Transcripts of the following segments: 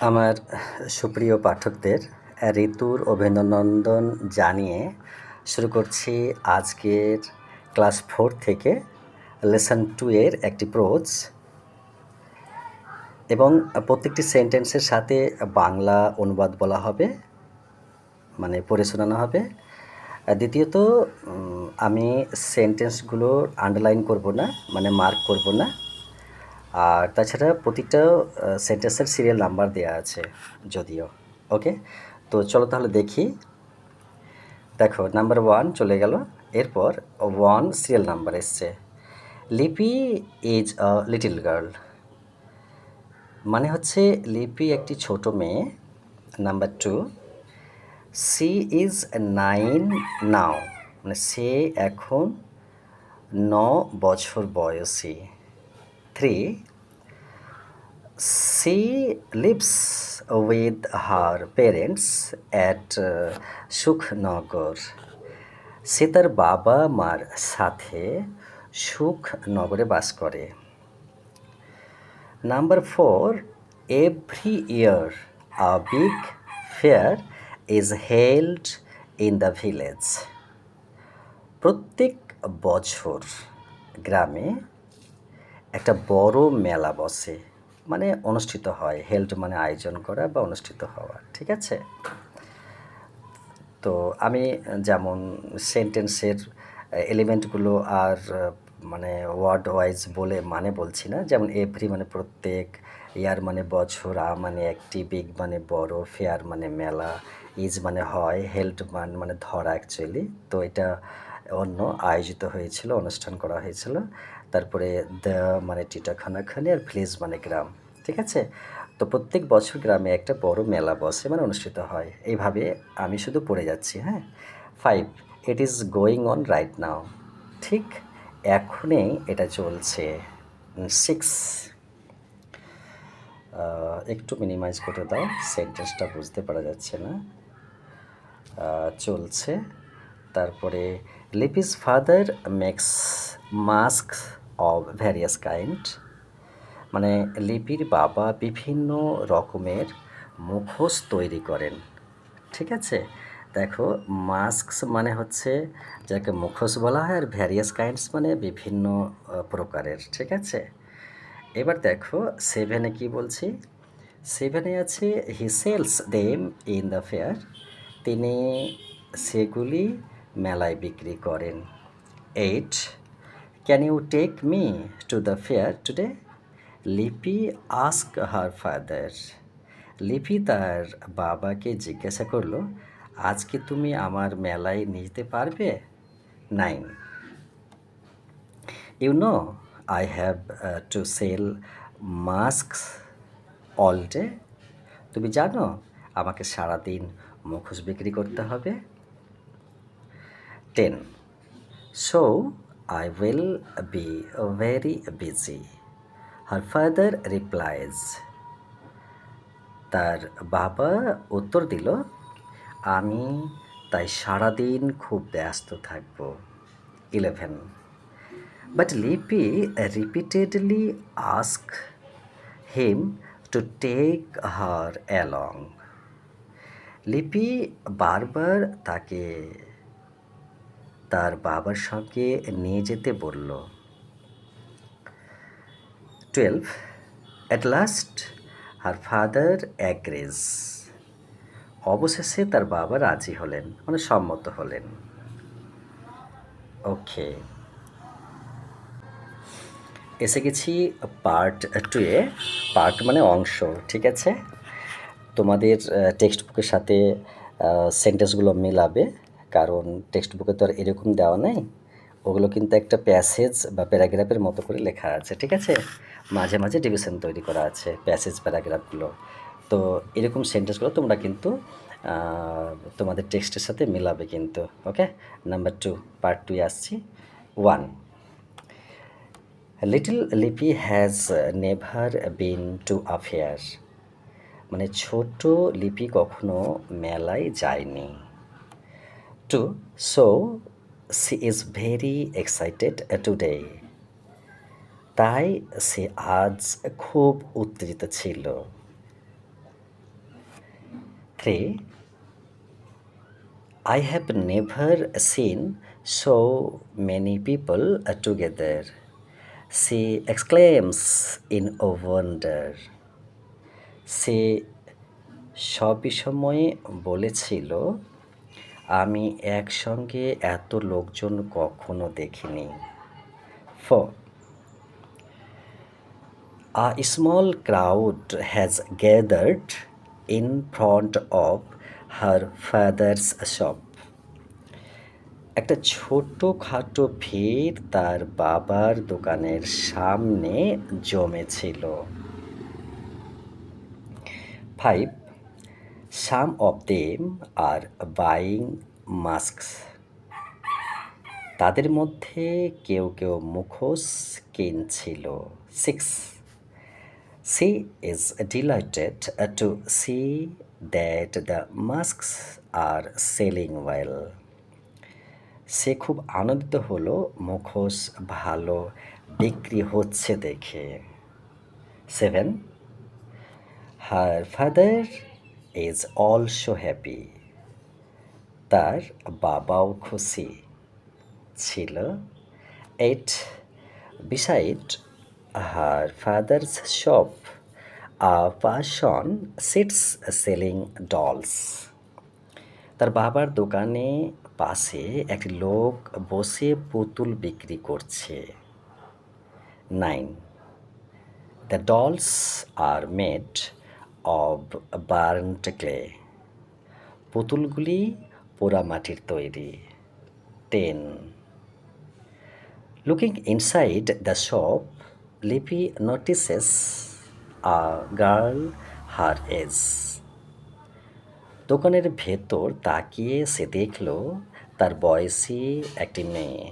আমার সুপ্রিয় পাঠকদের, ঋতুর অভিনন্দন জানিয়ে শুরু করছি আজকের ক্লাস ফোর থেকে লেসন টু এর একটি প্রোজ। এবং প্রত্যেকটি সেন্টেন্সের সাথে বাংলা অনুবাদ বলা হবে মানে পড়ে শোনানো হবে। দ্বিতীয়ত আমি সেন্টেন্সগুলো আন্ডারলাইন করব না মানে মার্ক করব না। আর তাছাড়া প্রতিটা সেন্টেন্সের সিরিয়াল নাম্বার দেওয়া আছে যদিও ওকে তো চলো তাহলে দেখি। দেখো নাম্বার ওয়ান চলে গেল, এরপর ওয়ান সিরিয়াল নাম্বার এসছে। Lipi is a little girl মানে হচ্ছে লিপি একটি ছোট মেয়ে number two she is nine now মানে সে এখন ন বছর বয়সী। Three she lives with her parents at Sukhnagar সে তার বাবা মার সাথে সুখনগরে বাস করে Number four, every year a big fair is held in the village. প্রত্যেক বছর গ্রামে একটা বড় মেলা বসে মানে অনুষ্ঠিত হয় হেল্ড মানে আয়োজন করা বা অনুষ্ঠিত হওয়া, ঠিক আছে? তো আমি যেমন সেন্টেন্সের এলিমেন্টগুলো আর মানে ওয়ার্ড ওয়াইজ বলে মানে বলছি না, যেমন এভরি মানে প্রত্যেক ইয়ার মানে বছর, আ মানে একটি বিগ মানে বড় ফেয়ার মানে মেলা ইজ মানে হয় হেল্ড মান মানে ধরা অ্যাকচুয়ালি তো এটা অন্য আয়োজিত হয়েছিল, অনুষ্ঠান করা হয়েছিল। তারপরে দ্য মানে টিটা খানাখানি আর ভিলেজ মানে গ্রাম, ঠিক আছে? তো প্রত্যেক বছর গ্রামে একটা বড় মেলা বসে মানে অনুষ্ঠিত হয়। এইভাবে আমি শুধু পড়ে যাচ্ছি হ্যাঁ? Five it is going on right now ঠিক? এখনই এটা চলছে। সিক্স একটু মিনিমাইজ করে দাও সেন্টেন্সটা বুঝতে পারা যাচ্ছে না। চলছে। তারপরে Lipi's father makes mask of various kind মানে লিপির বাবা বিভিন্ন রকমের মুখোশ তৈরি করেন। ঠিক আছে? দেখো মাস্কস মানে হচ্ছে যাকে মুখোশ বলা হয় আর ভ্যারিয়াস কাইন্ডস মানে বিভিন্ন প্রকারের। ঠিক আছে? এবার দেখো সেভেনে কি বলছি? সেভেনে আছে he sells them in the fair তিনি সেগুলি মেলায় বিক্রি করেন। Eight can you take me to the fair today Lipi ask her father Lipi তার বাবাকে জিজ্ঞাসা করল, আজকে তুমি আমার মেলায় নিয়ে যেতে পারবে nine you know I have to sell masks all day তুমি জানো, আমাকে সারাদিন মুখোশ বিক্রি করতে হবে? Ten so I will be very busy her father replies তার বাবা উত্তর দিল, আমি তাই সারাদিন খুব ব্যস্ত থাকব। Eleven but Lipi repeatedly ask him to take her along Lipi বারবার তাকে তার বাবার সঙ্গে নিয়ে যেতে বলল। Twelve at last her father agrees অবশেষে তার বাবা রাজি হলেন মানে সম্মত হলেন। ওকে। এসে গেছি পার্ট টুয়ে পার্ট মানে অংশ, ঠিক আছে? তোমাদের টেক্সট বুকের সাথে সেন্টেন্সগুলো মেলাবে। কারণ টেক্সট বুকে তো আর এরকম দেওয়া নেই। ওগুলো কিন্তু একটা প্যাসেজ বা প্যারাগ্রাফের মতো করে লেখা আছে, ঠিক আছে? মাঝে মাঝে ডিভিশন তৈরি করা আছে প্যাসেজ প্যারাগ্রাফগুলো। তো এরকম সেন্টেন্সগুলো তোমরা কিন্তু তোমাদের টেক্সটের সাথে মেলাবে কিন্তু ওকে নাম্বার টু পার্ট টুয়ে আসছি। One little Lipi has never been to a fair মানে ছোট লিপি কখনো মেলায় যায়নি। Two so she is very excited today তাই সে আজ খুব উত্তেজিত ছিল three I have never seen so many people uh, together. She exclaims in a wonder. সে সবিসময়ে বলেছিল আমি একসঙ্গে এত লোকজন কখনো দেখিনি। ফ a small crowd has gathered in front of her father's shop. একটা ছোট খাটো ভিড় তার বাবার দোকানের সামনে জমেছিল। Five some of them are buying masks তাদের মধ্যে কেউ কেউ মুখোশ কিনছিল। Six she is delighted to see that the masks are selling well সে খুব আনন্দিত হলো, মুখোশ ভালো বিক্রি হচ্ছে দেখে। Seven her father is also happy তার বাবাও খুশি। ছিল eight beside her father's shop a person sits selling dolls তার বাবার দোকানে পাশে একটি লোক বসে পুতুল বিক্রি করছে। Nine the dolls are made of burnt clay পুতুলগুলি পোড়া মাটির তৈরি। Ten looking inside the shop Lipi notices a girl her age দোকানের ভেতর তাকিয়ে সে দেখল তার বয়সী একটি মেয়ে।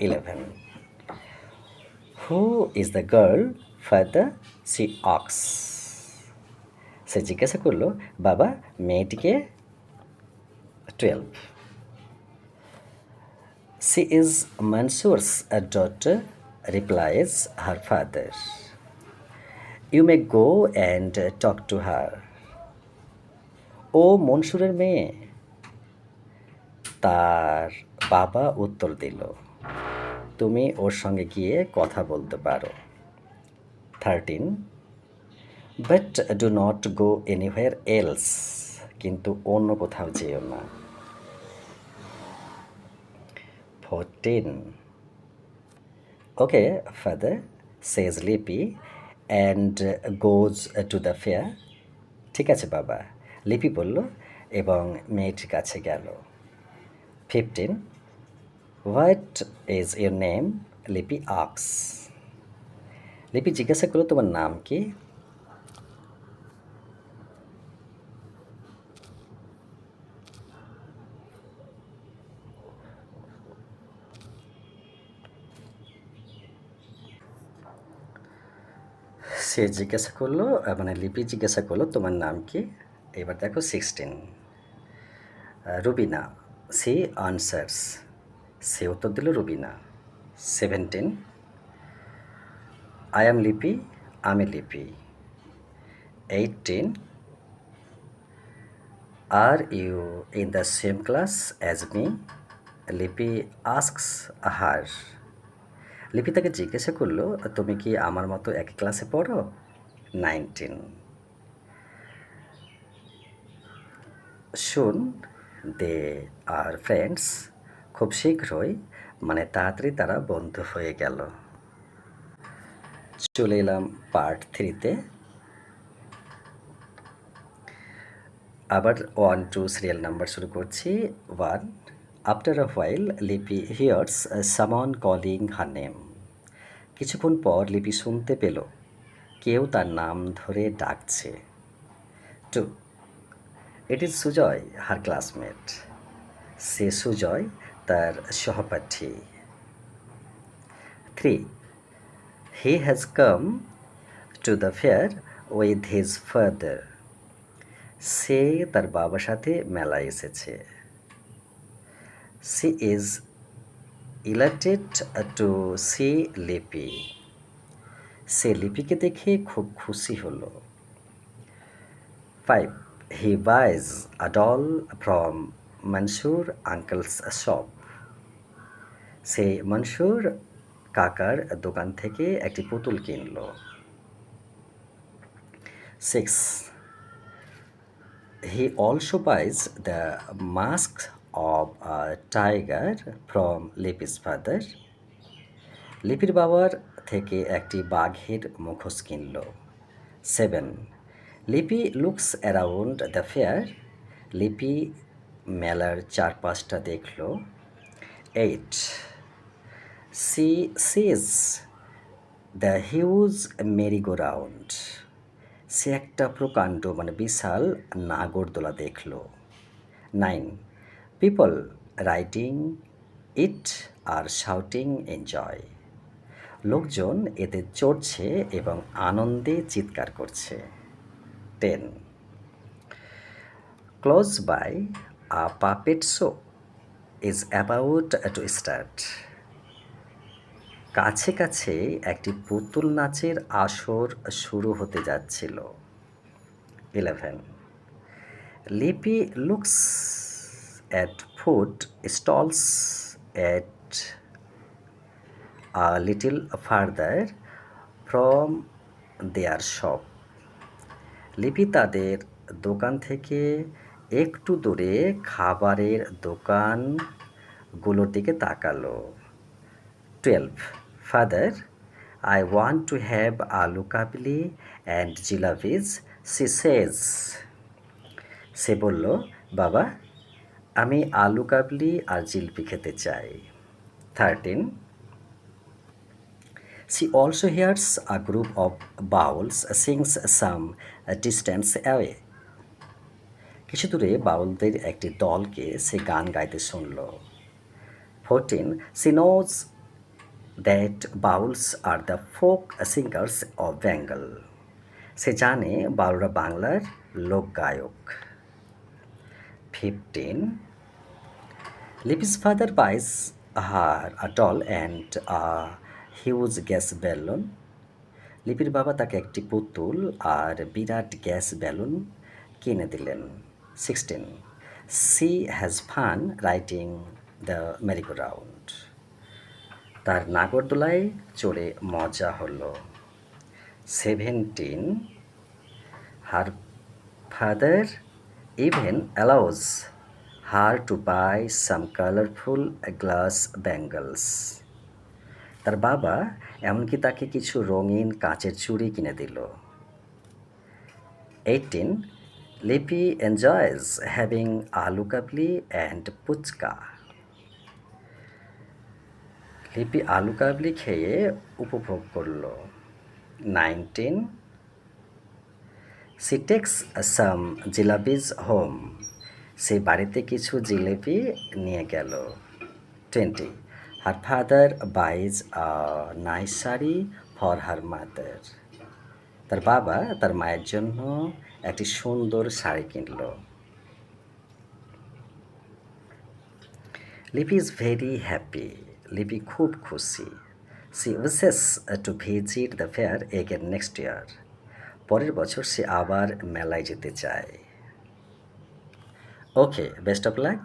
Eleven who is the girl father she asks সে জিজ্ঞাসা করল, বাবা, মেয়েটিকে twelve she is Mansur's daughter replies her father you may go and talk to her ও মনসুরের মেয়ে? তার বাবা উত্তর দিল, তুমি ওর সঙ্গে গিয়ে কথা বলতে পারো। Thirteen but do not go anywhere else কিন্তু অন্য কোথাও যেও না। Fourteen okay father says Lipi and goes to the fair ঠিক আছে, বাবা। লিপি বলল, এবং মেয়েটির কাছে গেল। Fifteen what is your name Lipi asks Lipi জিজ্ঞাসা করল, তোমার নাম কি? সে জিজ্ঞাসা করল মানে লিপি জিজ্ঞাসা করল, তোমার নাম কি? এবার দেখো সিক্সটিন রুবিনা, সি আনসার্স সে উত্তর দিল Rubina. Seventeen I am Lipi আমি Lipi eighteen are you in the same class as me Lipi asks her Lipi তাকে জিজ্ঞাসা করল, তুমি কি আমার মতো একই ক্লাসে পড়ো? নাইনটিন। শুন, দে আর ফ্রেন্ডস, খুব শীঘ্রই মানে তাড়াতাড়ি তারা বন্ধু হয়ে গেল। চলে এলাম পার্ট থ্রিতে আবার ওয়ান টু সিরিয়াল নাম্বার শুরু করছি। One after a while Lipi here's someone calling her name কিছুক্ষণ পর লিপি শুনতে পেল। কেউ তার নাম ধরে ডাকছে। Two it is Sujoy her classmate সে সুজয়, তার সহপাঠী। Three he has come to the fair with his father সে তার বাবার সাথে মেলায় এসেছে। She is elated to see Lipi সে লিপিকে দেখে খুব খুশি হলো। Five he a doll from Mansur uncle's shop সে মনসুর কাকার দোকান থেকে একটি পুতুল কিনলো। Six he also buys the mask a tiger from Lipi's father লিপির বাবার থেকে একটি বাঘের মুখোশ কিনল। Seven Lipi looks around the fair Lipi মেলার চারপাশটা দেখল। Eight she sees the huge merry go round সে একটা প্রকাণ্ড মানে বিশাল নাগরদোলা দেখল। Nine people riding it are shouting enjoy লোকজন এতে চড়ছে এবং আনন্দে চিৎকার করছে। Ten close by a puppet show is about to start কাছে কাছে একটি পুতুল নাচের আসর শুরু হতে যাচ্ছিল। Eleven Lipi looks at food stalls at a little further from their shop. Lipi তাদের দোকান থেকে একটু দূরে খাবারের দোকানগুলোর দিকে তাকালো। Twelve father I want to have aloo kabli and জিলাপিজ C সেজ সে বলল, বাবা আমি আলু কাবলি আর জিলপি খেতে চাই। Thirteen She also hears a group of bowls sings some distance away. কিছু দূরে বাউলদের একটি দলকে সে গান গাইতে শুনল। Fourteen she knows that Bauls are the folk singers of Bengal সে জানে বাউলরা বাংলার লোকগায়ক। Fifteen Lipi's father buys her a doll and a huge gas balloon লিপির বাবা তাকে একটি পুতুল আর বিরাট গ্যাস বেলুন কিনে দিলেন। Sixteen she has fun riding the merry go round তার নাগরদোলায় চড়ে মজা হলো। Seventeen her father even allows her to buy some colourful glass bangles. তার বাবা এমনকি তাকে কিছু রঙিন কাঁচের চুড়ি কিনে দিল। এইটিন লিপি এনজয়েজ হ্যাভিং আলু কাবলি অ্যান্ড পুচকা। লিপি আলু কাবলি খেয়ে উপভোগ করল। Nineteen she takes some jalebis home সে বাড়িতে কিছু জিলেপি নিয়ে গেল। Twenty her father buys nice sari for her mother তার বাবা তার মায়ের জন্য একটি সুন্দর sari কিনল। Lipi is very happy Lipi খুব খুশি। She wishes to visit the fair again next year পরের বছর সে আবার মেলায় যেতে চায়। ওকে বেস্ট অফ লাক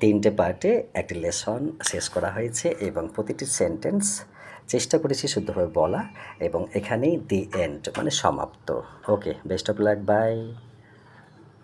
তিনটে পার্টে একটি লেসন শেষ করা হয়েছে এবং প্রতিটি সেন্টেন্স চেষ্টা করেছি শুদ্ধভাবে বলা এবং এখানেই দি এন্ড মানে সমাপ্ত। Okay best of luck bye